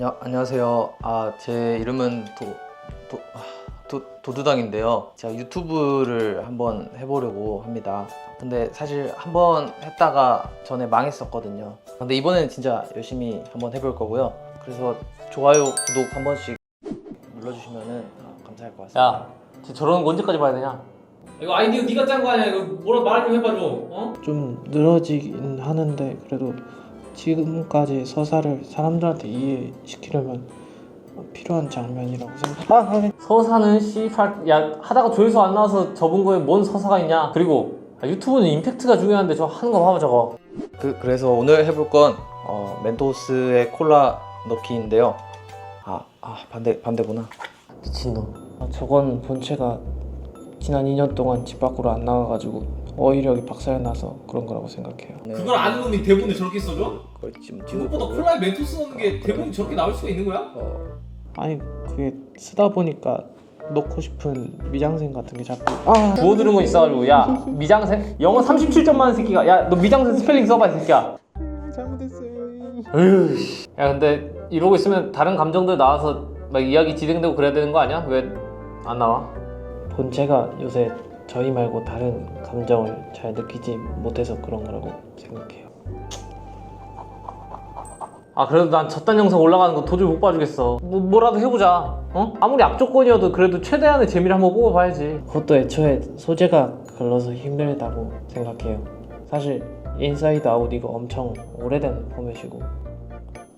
안녕, 안녕하세요. 아, 제 이름은 도, 도, 아, 도, 도두당인데요. 제가 유튜브를 한번 해보려고 합니다. 근데 사실 한번 했다가 전에 망했었거든요. 근데 이번에는 진짜 열심히 한번 해볼 거고요. 그래서 좋아요, 구독 한 번씩 눌러주시면 감사할 것 같습니다. 야, 쟤 저러는 거 언제까지 봐야 되냐? 이거 아이디어 네가 짠 거 아니야? 이거 뭐라 말 좀 해봐 줘. 어? 좀 늘어지긴 하는데 그래도 지금까지 서사를 사람들한테 이해시키려면 필요한 장면이라고 생각. 아, 아, 서사는 씨발 야 하다가 조회수 안 나와서 접은 거에 뭔 서사가 있냐? 그리고 아, 유튜브는 임팩트가 중요한데 저 하는 거 봐봐 저거. 그, 그래서 오늘 해볼 건 어, 멘토스의 콜라 넣기인데요. 아, 아 반대 반대구나. 미친놈. 아, 저건 본체가 지난 2년 동안 집 밖으로 안 나가가지고 어휘력이 박살나서 그런 거라고 생각해요. 네. 그걸 아는 놈이 대본에 저렇게 써줘? 그걸 지금 그것보다. 콜라에 멘토스 넣는 게 대본이 저렇게 나올 수가 있는 거야? 어, 아니 그게 쓰다 보니까 넣고 싶은 미장센 같은 게 자꾸 아 주워 들은 거 있어가지고 야 미장센 영어 37점 많은 새끼가 야 너 미장센 스펠링 써봐 이 새끼야. 잘못했어요. 으야 근데 이러고 있으면 다른 감정들 나와서 막 이야기 진행되고 그래야 되는 거 아니야? 왜 안 나와? 본체가 요새 저희 말고 다른 감정을 잘 느끼지 못해서 그런 거라고 생각해요. 아 그래도 난 저딴 영상 올라가는 거 도저히 못 봐주겠어. 뭐 뭐라도 해보자. 어? 아무리 앞조건이어도 그래도 최대한의 재미를 한번 뽑아봐야지. 그것도 애초에 소재가 글러서 힘들다고 생각해요. 사실 인사이드 아웃 이거 엄청 오래된 포맷이고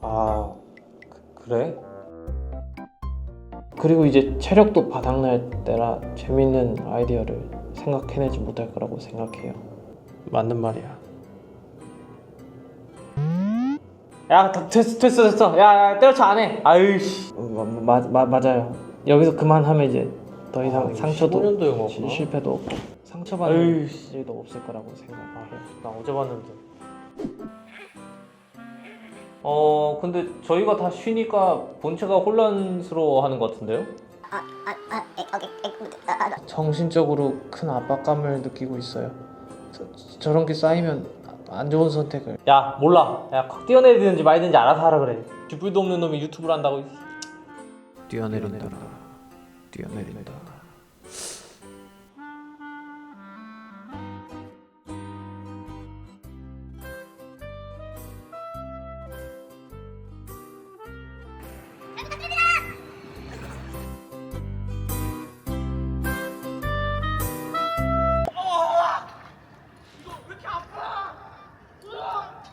아 그, 그래? 그리고 이제 체력도 바닥날 때라 재밌는 아이디어를 생각해내지 못할 거라고 생각해요. 맞는 말이야. 야 다- 됐어 됐어 됐어. 야, 야 때려쳐 안 해. 아유씨. 마, 마, 마, 맞아요. 여기서 그만하면 이제 더 이상 아, 상처도 15년도 영화구나. 실- 실패도 없고 상처받는 에이씨. 일도 없을 거라고 생각해요. 나 어제 봤는데. 어 근데 저희가 다 쉬니까 본체가 혼란스러워하는 것 같은데요? 정신적으로 큰 압박감을 느끼고 있어요. 저, 저런 게 쌓이면 안 좋은 선택을 야 몰라. 야콱 뛰어내리든지 말든지 알아서 하라 그래. 쥐뿔도 없는 놈이 유튜브를 한다고. 뛰어내린다. 뛰어내린다.